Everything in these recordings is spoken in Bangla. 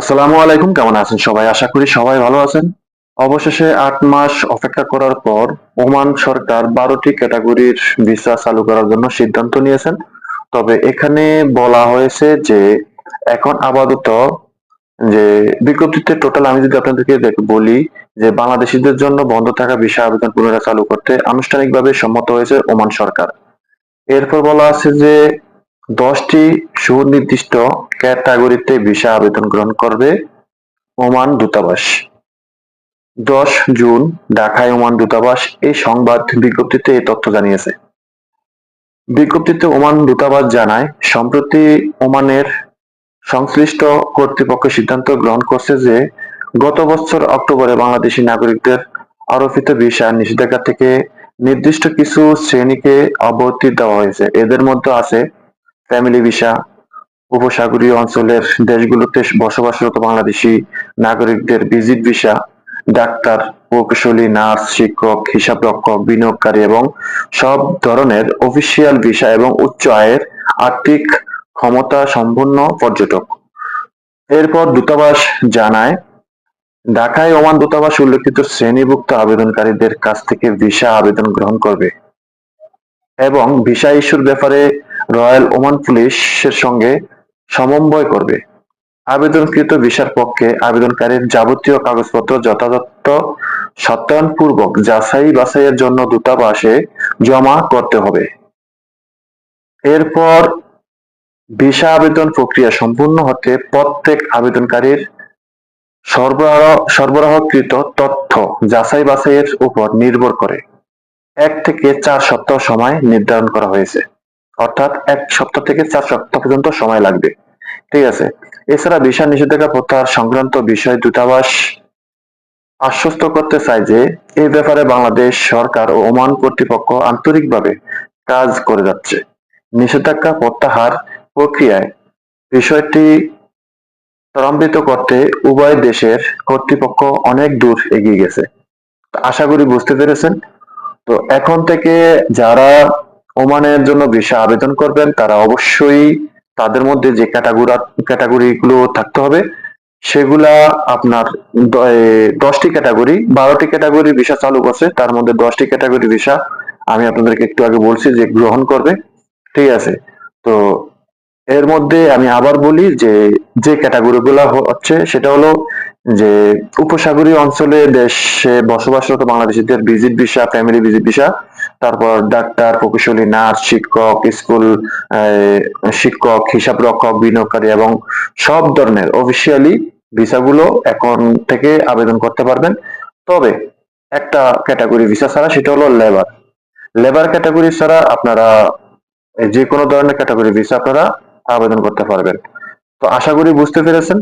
আসসালামু আলাইকুম, কেমন আছেন সবাই? আশা করি সবাই ভালো আছেন। অবশেষে আট মাস অপেক্ষা করার পর ওমান সরকার বারোটি ক্যাটাগরির ভিসা চালু করার জন্য সিদ্ধান্ত নিয়েছেন। তবে এখানে বলা হয়েছে যে এখন আপাতত যে বিজ্ঞপ্তিতে টোটাল আমি যদি আপনাদেরকে বলি যে বাংলাদেশিদের জন্য বন্ধ থাকা ভিসা আবেদন পুনরায় চালু করতে আনুষ্ঠানিকভাবে সম্মত হয়েছে ওমান সরকার। এরপর বলা আছে যে দশটি সুনির্দিষ্ট ক্যাটাগরিতে ভিসা আবেদন গ্রহণ করবে ওমান দূতাবাস। দশ জুন ঢাকায় ওমান দূতাবাস এই সংবাদ বিজ্ঞপ্তিতে এই তথ্য জানিয়েছে। বিজ্ঞপ্তিতে ওমান দূতাবাস জানায়, সম্প্রতি ওমানের সংশ্লিষ্ট কর্তৃপক্ষ সিদ্ধান্ত গ্রহণ করছে যে গত বছর অক্টোবরে বাংলাদেশি নাগরিকদের আরোপিত ভিসা নিষেধাজ্ঞা থেকে নির্দিষ্ট কিছু শ্রেণীকে অব্যাহতি দেওয়া হয়েছে। এদের মধ্যে আছে ফ্যামিলি ভিসা, উপসাগরীয় অঞ্চলের দেশগুলোতে বসবাসরত বাংলাদেশি নাগরিকদের ভিজিট ভিসা, ডাক্তার, প্রকৌশলী, নার্স, শিক্ষক, হিসাবরক্ষক, বিনিয়োগকারী এবং সব ধরনের অফিসিয়াল ভিসা এবং উচ্চ আয়ের আর্থিক ক্ষমতা সম্পন্ন পর্যটক। এরপর দূতাবাস জানায়, ঢাকায় ওমান দূতাবাস উল্লেখিত শ্রেণীভুক্ত আবেদনকারীদের কাছ থেকে ভিসা আবেদন গ্রহণ করবে এবং ভিসা ইস্যুর ব্যাপারে রয়্যাল ওমান পুলিশের সঙ্গে সমন্বয় করবে। আবেদনকৃত ভিসার পক্ষে আবেদনকারীর যাবতীয় কাগজপত্র যথাযথ সত্যায়নপূর্বক যাচাই বাছাইয়ের জন্য দূতাবাসে জমা করতে হবে। এরপর ভিসা আবেদন প্রক্রিয়া সম্পূর্ণ হতে প্রত্যেক আবেদনকারীর সরবরাহ সরবরাহকৃত তথ্য যাচাই বাছাইয়ের উপর নির্ভর করে। এক থেকে চার সপ্তাহ সময় নির্ধারণ করা হয়েছে। অর্থাৎ এক সপ্তাহ থেকে চার সপ্তাহ পর্যন্ত সময় লাগবে। ঠিক আছে? এছাড়া ভিসা নিষেধাজ্ঞা প্রত্যাহার সংক্রান্ত বিষয় দূতাবাস আশ্বস্ত করতে চায় যে এই ব্যাপারে বাংলাদেশ সরকার ও ওমান কর্তৃপক্ষ আন্তরিকভাবে কাজ করে যাচ্ছে। নিষেধাজ্ঞা প্রত্যাহার প্রক্রিয়ায় বিষয়টি ত্বরান্বিত করতে উভয় দেশের কর্তৃপক্ষ অনেক দূর এগিয়ে গেছে। আশা করি বুঝতে পেরেছেন। তো এখন থেকে যারা ওমানের জন্য ভিসা আবেদন করবেন, তারা অবশ্যই তাদের মধ্যে যে ক্যাটাগরি, ক্যাটাগরিগুলো থাকতে হবে, সেগুলা আপনার দশটি ক্যাটাগরি, বারোটি ক্যাটাগরি ভিসা চালু করছে, তার মধ্যে দশটি ক্যাটাগরি ভিসা আমি আপনাদেরকে একটু আগে বলছি যে গ্রহণ করবে, ঠিক আছে? তো এর মধ্যে আমি আবার বলি যে যে ক্যাটাগরি গুলা হচ্ছে, সেটা হলো যে উপসাগরীয় অঞ্চলে দেশে বসবাসরত বাংলাদেশিদের visit visa, family visit visa তারপর ডাক্তার, প্রকৌশলী, নার্স, শিক্ষক, স্কুল শিক্ষক হিসাব রক্ষক বিনিয়োগকারী এবং সব ধরনের অফিসিয়ালি ভিসাগুলো এখন থেকে আবেদন করতে পারবেন। তবে একটা ক্যাটাগরি ভিসা ছাড়া সেটা হলো লেবার লেবার ক্যাটাগরি ছাড়া আপনারা, যে কোনো ধরনের ক্যাটাগরি ভিসা আপনারা আবেদন করতে পারবেন। তো আশা করি বুঝতে পেরেছেন।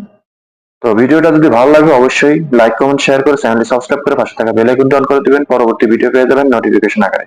তো ভিডিওটা যদি ভালো লাগে অবশ্যই লাইক কমেন্ট শেয়ার করে চ্যানেলটি সাবস্ক্রাইব করে পাশে থাকা বেল আইকনটি অন করে দিবেন। পরবর্তী ভিডিও পেয়ে যাবেন নোটিফিকেশন আকারে।